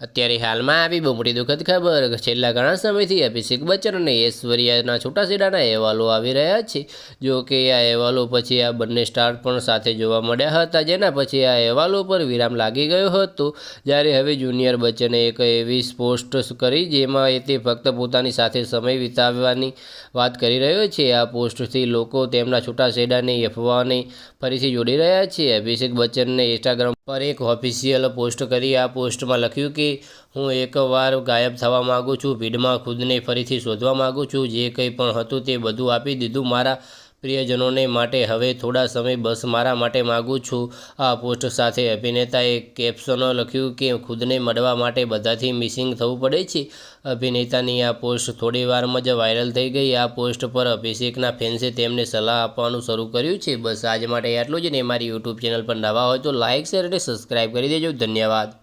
અત્યારે હાલમાં આવી બહુ મોટી દુઃખદ ખબર છેલ્લા ઘણા સમયથી અભિષેક બચ્ચન અને ઐશ્વર્યાના છૂટાછેડાના અહેવાલો આવી રહ્યા છે. જો કે આ અહેવાલો પછી આ બંને સ્ટાર પણ સાથે જોવા મળ્યા હતા, જેના પછી આ અહેવાલો પર વિરામ લાગી ગયો હતો. જ્યારે હવે જુનિયર બચ્ચને એક એવી પોસ્ટ કરી જેમાં તે ફક્ત પોતાની સાથે સમય વિતાવવાની વાત કરી રહ્યો છે. આ પોસ્ટથી લોકો તેમના છૂટાછેડાની અફવાને ફરીથી જોડી રહ્યા છે. અભિષેક બચ્ચનને ઇન્સ્ટાગ્રામ પર એક ઓફિશિયલ પોસ્ટ કરી આ પોસ્ટમાં લખ્યું કે, હું એકવાર ગાયબ થવા માગું છું, ભીડમાં ખુદને ફરીથી શોધવા માગું છું. જે કંઈ પણ હતું તે બધું આપી દીધું. મારા પ્રિયજનોને માટે હવે થોડા સમય બસ મારા માટે માગું છું. આ પોસ્ટ સાથે અભિનેતાએ કેપ્શનો લખ્યું કે ખુદને મળવા માટે બધાથી મિસિંગ થવું પડે છે. અભિનેતાની આ પોસ્ટ થોડી વારમાં જ વાયરલ થઈ ગઈ. આ પોસ્ટ પર અભિષેકના ફેન્સે તેમને સલાહ આપવાનું શરૂ કર્યું છે. બસ આજ માટે આટલું જ ને મારી યુટ્યુબ ચેનલ પર નવા હોય તો લાઇક શેર અને સબસ્ક્રાઈબ કરી દેજો. ધન્યવાદ.